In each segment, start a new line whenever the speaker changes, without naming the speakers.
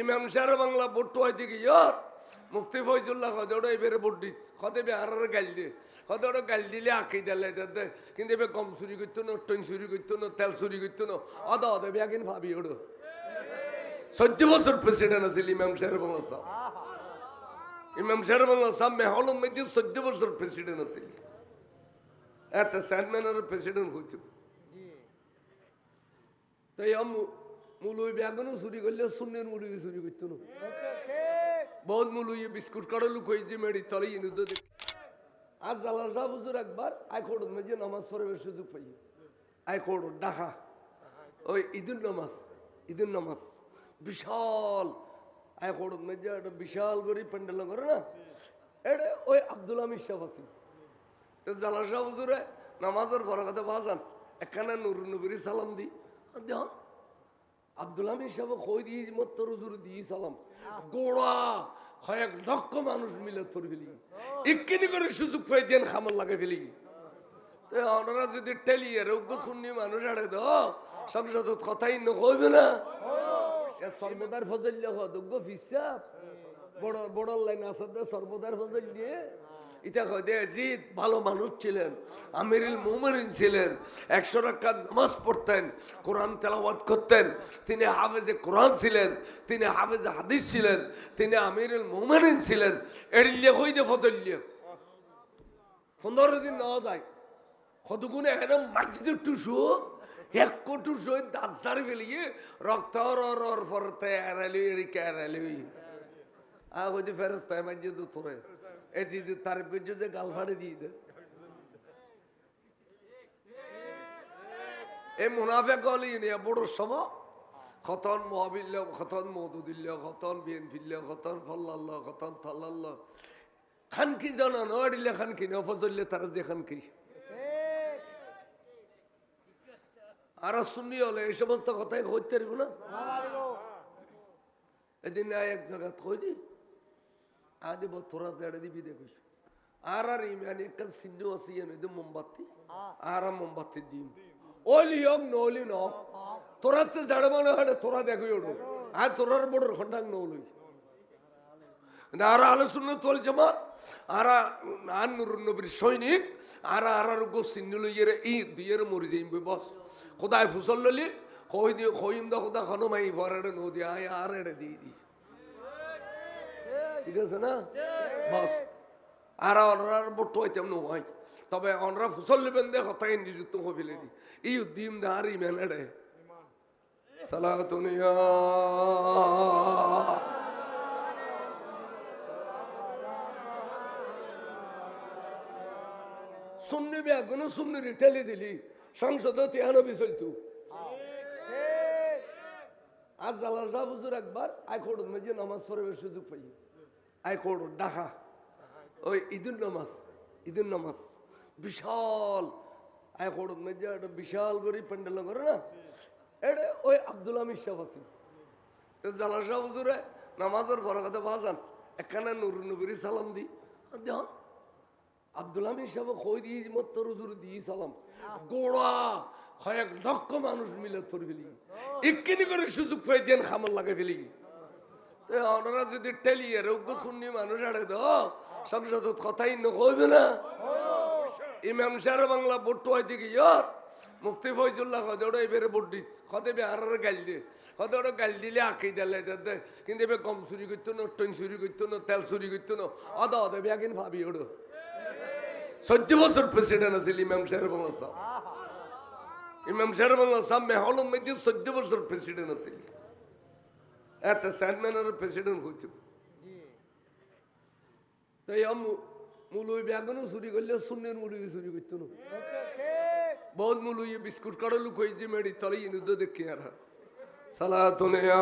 ইমাম সাহেব বাংলা ভোট হয় দিকে ইয়ার, মুফতি ফয়জুল্লাহ কদে ওটা এবারে ভোট দিস কদে বে আর গাল দিয়ে কদে ওটা গাল দিলে আঁকি দিলে, দে কিন্তু এবার গম চুরি করতো না, টন চুরি করতো না, তেল চুরি করতো না অদ এবার কিন ভাবি ওটা চোদ্দ বছর প্রেসিডেন্ট আছিল ইমাম সাহেব বাংলা সাহেব। ইমাম সাহেব বাংলা সাহেব মেহলের মধ্যে চোদ্দ বছর প্রেসিডেন্ট আছিল। এত চেয়ারম্যানের প্রেসিডেন্ট হইতো। তাই মুলুই ব্যাগনও চুরি করলে শূন্যের মুলুই চুরি করতো না। বহুত মুলুই বিস্কুট কাড়ো লুক হয়েছে, মেডি তলে ইনুদ্দ দেখ আজ জালাল সাহেব হুজুর একবার আই খোড়ন মেজে নামাজ পড়ার সুযোগ পাই আই খোড়ন ডাকা ওই ঈদুল নামাজ ঈদুল নামাজ। বিশাল। আই খোড়ন মেজে একটা বিশাল করে প্যান্ডেল করে না? এটা ওই আব্দুল আমির সাহেব আছে। তো জালাল সাহেব হুজুরে নামাজের বড় কথা বাজান একখানে নুর নবীর সালাম দি দেখ আব্দুল হামিদ সাহেব দিয়ে মত রুজুর দিয়ে সালাম। গোড়া কয়েক লক্ষ মানুষ মিলে তোর ফেলি ইকিনি করে সুযোগ পাই দেন খামার লাগে ফেলি। তো ওনারা যদি টেলি রোগ্য শুনি মানুষ আড়ে দ সংসদ কথাই না। এ সর্বদার ফজল যোগ্য ফিসাব। বড় বড় লাইন আছে সর্বদার ফজল দিয়ে ইটা কয় জিদ, ভালো মানুষ ছিলেন, আমিরুল মোমিনিন ছিলেন, একশো রাকাত নামাজ পড়তেন, কোরআন তেলাওয়াত করতেন, তিনি হাফেজে কোরআন ছিলেন, তিনি হাফেজে হাদিস ছিলেন, তিনি আমিরুল মোমিনিন ছিলেন, এড়িয়ে কই দে ফজলিয়ে পনেরো দিন নেওয়া যায় কতগুণে হেন মাঝিদের টুসু, এক টুসু দাঁত সারি ফেলিয়ে রক্ত রর ফরতে এরালি এরিকে এরালি আ কইতে ফেরস্তায় মাঝে তো তোরে এ জিদি তার পেজে যে গাল ফাড়ে দিয়ে দে এই মুনাফে গলি নিয়ে বড় সম খতন মহাবিল্ল খতন মধুদিল্ল খতন বিএন ফিল্ল খতন ফল্লাল্লাহ খতন থাল্লাল্লাহ খান কি জানা নড়িলে খান কি নফজল্লে তারা যে খান কি। আর শুনি হলে এই সমস্ত কথাই হইতে পারব না? এদিন এক জায়গা কই দি আদি বছরা দেড়ে দিবি দেখিস আর আর ইমানি একটা সিন্ধু আছে ইয়ান এদিন মোমবাতি আর মোমবাতি দিম ওলি হোক নলি ন তোরা তো জাড়ে মানে হাড়ে তোরা দেখি ওড়ো আর তোরার বড় ঘন্টাং নলই আর আলোচনা চলছে মা আর আর নবীর সৈনিক আর আর গো সিন্ধু লইয়ের ই যাইম ললি খানো ভরাড়ে নদী আয় আর এড়ে দিয়ে দি ঠিক আছে না? বাস। আর অনরার বট হইতাম নয় তবে অনরা ফুসল দে হতাই নিযুক্ত ফেলে দি। এই উদ্দিম দা আর ইমেন এড়ে সালাতুনিয়া সুন্নি ব্যাগুনো সুন্নি ঠেলে দিলি। সংসদ তেহানো বিচলতু। আজ জালাল সাহেব হুজুর একবার আই মেজে নামাজ পড়ার সুযোগ পাই আই কোর্ট ডাকা। ওই ঈদুল নামাজ ঈদুল নামাজ। বিশাল। আই কোর্ট মেজে একটা বিশাল করে প্যান্ডেল করে না? এটা ওই আব্দুল আমির সাহেব আছে। জালাল সাহেব হুজুরে, নামাজের বড় কথা বাজান। একখানে নুর নবীর সালাম দি। দেখ, আব্দুল হামিদ সাহেব কই দিয়ে মত রুজুর দিয়ে সালাম। গোড়া কয়েক লক্ষ মানুষ মিলে তোর ফেলি। ইকিনি করে সুযোগ পাই দেন খামার লাগে ফেলি। তো ওনারা যদি টেলি রোগ্য শুনি মানুষ আড়ে দ সংসদ কথাই নকইবে না। ইমাম সাহেব বাংলা ভোট হয় দিকে ইয়ার। মুফতি ফয়জুল্লাহ কদে ওটা এবারে ভোট দিস। কদে বে আর গাল দিয়ে কদে ওটা গাল দিলে আঁকি দিলে দে কিন্তু এবার গম চুরি করতো না টন চুরি করতো না, তেল চুরি করতো না। অদ অদ এবার কিন ভাবি ওটা চোদ্দ বছর প্রেসিডেন্ট আছিল ইমাম সাহেব বাংলা সাহেব। ইমাম সাহেব বাংলা সাহেব মেহলের মধ্যে চোদ্দ বছর প্রেসিডেন্ট আছিল। এত চেয়ারম্যানের প্রেসিডেন্ট হইত তাই মুলুই ব্যাগনও চুরি করলে শূন্যের মুলুই চুরি করতো না বহুত মুলুই বিস্কুট কাড়ো লুক হয়েছে মেডি তলে ইনুদ্দ দেখি আর সালাতুনিয়া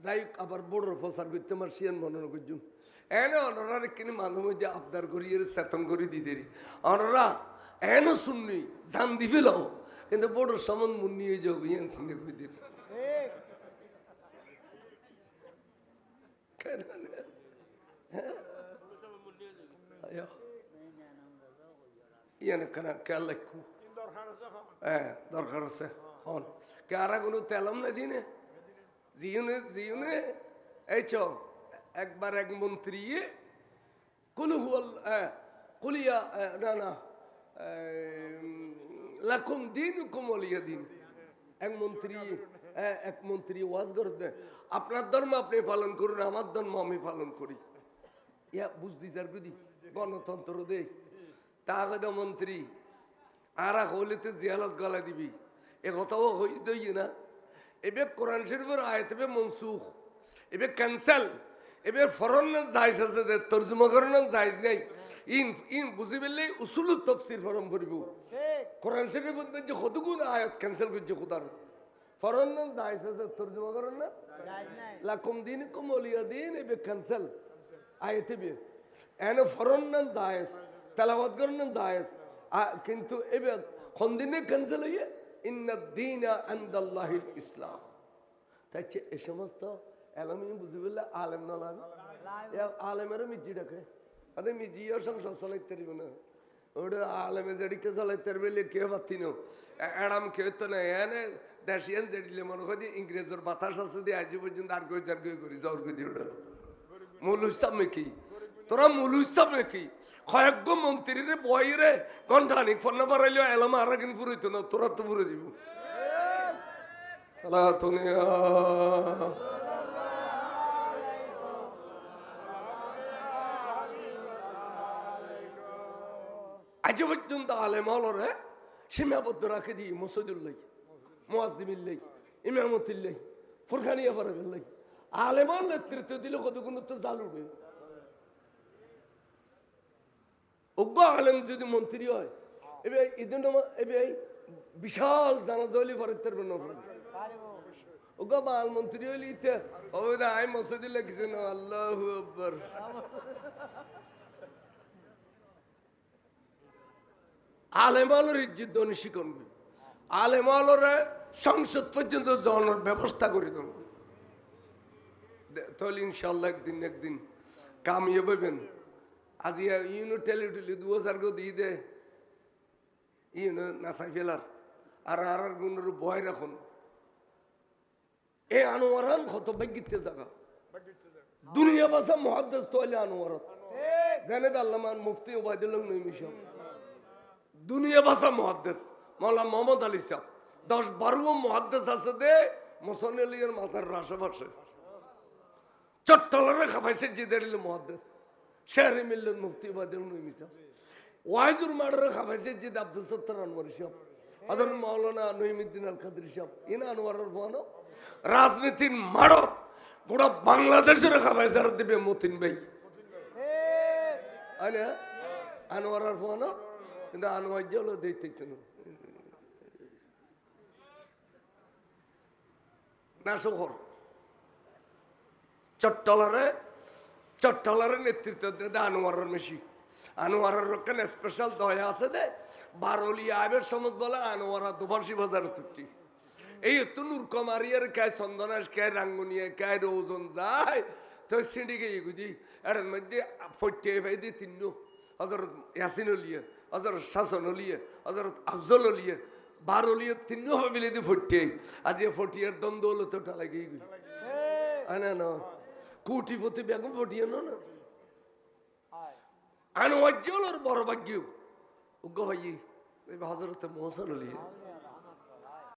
যাই আবার বড় প্রচার করতে আমার সিয়ান মনে করছুন এনে অনরার কিনে মাঝে মধ্যে আবদার করি, এর চেতন করি দি দেরি অনরা এনে শুননি, জান দিবি লও। কিন্তু বড় সমান মন নিয়ে যাও ইয়ান সিন্ধে কই দিন কেন? হ্যাঁ? হ্যাঁ আছে কোনো তেলাম না দিনে জিউনে জিউনে? এই চ। একবার এক মন্ত্রী কুলু হুয়াল কুলিয়া না না লাকুম দিন কুমলিয়া দিন। এক মন্ত্রী এক মন্ত্রী ওয়াজ করতে, আপনার ধর্ম আপনি পালন করুন, আমার ধর্ম আমি পালন করি। ইয়া বুঝদি যার গুদি গণতন্ত্র দে। তাগদ মন্ত্রী, আর হলে তো জিয়ালত গলা দিবি। এ কথাও হইস দই না? এবে কোরআন শরীফের আয়তবে মনসুখ, এবে ক্যান্সেল। এবে ফরন যাইস আছে দে তর্জমা করানো যাইস নাই ইন ইন বুঝি পেলে উসুল তফসির ফরম করিব কোরআন শরীফের মধ্যে যে কতগুণ আয়াত ক্যান্সেল করছে খুদার। ফরন যাইস আছে তর্জমা করেন না লাকুম দিন কুম ওলিয়া দিন এবে ক্যান্সেল আয়াতে বে এনে ফরন যাইস তেলাওয়াত করেন যাইস কিন্তু এবে কোন দিনে ক্যান্সেল হইয়ে? ইন্না দিনা আন্দাল্লাহিল ইসলাম। তাই এ সমস্ত এলামি বুঝি বললে আলেম নলাম আলেমেরও মিজি ডাকে। আরে মিজিও সংসার চালাইতে পারিব না। ওটা আলেমে যেদিকে চালাইতে পারবে কে পাতি নো এড়াম কেউ তো না এনে দেশিয়ান যেদিলে মনে করি ইংরেজের বাতাস আছে দিয়ে আজ পর্যন্ত আর কই যার কই করি জোর করি ওটা মূল হিসাবে কি? তোরা মূল হিসাবে কি? কয়েকগ মন্ত্রীরে বইরে ঘন্টানিক ফোন নাম্বার পারাইলে এলাম আর কিন ফুরাইতো না তোরা তো ফুরে দিব। সালাতুনিয়া আজ পর্যন্ত আলেম হলরে সীমাবদ্ধ রাখে দিই মসজিদুল্লাহ মোয়াজিমিল্লাই ইমামতিল্লাই ফুরখানিয়া পারাবিল্লাই আলেমার নেতৃত্ব দিলে কতগুণ তো জাল উঠবে অজ্ঞ আলেম যদি মন্ত্রী হয় এবে ইদিন এবে বিশাল জানাজলি ফরের না অজ্ঞ বাল মন্ত্রী হইলে ইতে হবে না আই মসজিদে লেগেছে না আল্লাহ আকবর আলেমালের ইজ্জত দনি শিকন গই আলেমালরে সংসদ পর্যন্ত যাওয়ানোর ব্যবস্থা করে দেন তাহলে ইনশাল্লাহ একদিন একদিন কামিয়ে পাবেন আজি ইউনো টেলি টুলি দু হাজার গো দিয়ে দে। ইউনো নাচাই ফেলার। আর আর আর গুণের ভয় রাখুন। এ আনোয়ারান কত ভাগ্যিতে জায়গা দুনিয়া বাসা মহাদ্দেশ তোলে আনোয়ারত। জানে আল্লামান মুফতি ওবায়দুল্লাহ নইমিশাম দুনিয়া ভাষা মহাদ্দেশ। মৌলা মোহাম্মদ আলী সাহ। দশ বারো মহাদ্দেশ আছে দে মোসানিয়ার মাথার আশেপাশে চট্টলারে খাবাইছে জিদারিল মহাদ্দেশ। শেহরে মিল্লেন মুফতি বাদের নইমিসা ওয়াইজুর মাডারে খাবাইছে জিদ আব্দুল সত্তর আনোয়ার সাহ। আদর মাওলানা নইমুদ্দিন আল কাদের সাহ। ইনা আনোয়ারের ফানো রাজনীতির মাড়ত গোটা বাংলাদেশের খাবাইছে দিবে মতিন ভাই। আনে আনোয়ারের ফানো কিন্তু আনোয়ার জল দেখতে না। শহর। চট্টলারে চট্টলারে নেতৃত্ব দে আনোয়ারের মেশি আনোয়ারের রক্ষণ স্পেশাল দয়া আছে দে, বারলি আবের সমত বলে আনোয়ারা দুবারশি বাজার তুটি। এই তো নূরকমারিয়ার কায় চন্দনাস কায় রাঙ্গুনিয়া কায় রোজন যায়, তো সিঁড়িকে এগুদি এর মধ্যে ফটে ভাই দিয়ে তিন্ন হজরত ইয়াসিন লিয়ে হজরত শাসন হলিয়ে হজরত আফজল হলিয়ে, বার হলিয়ে তিন মিলে দিয়ে ফটে। আজ এ ফটিয়ার দ্বন্দ্ব হলো তো লাগে লাগিয়ে আনা না কোটিপতি বেগম ফটিয়ে না না। আনোয়াজ্জল ওর বড় ভাগ্য। উগ্র ভাই হজরত মহসান লিয়ে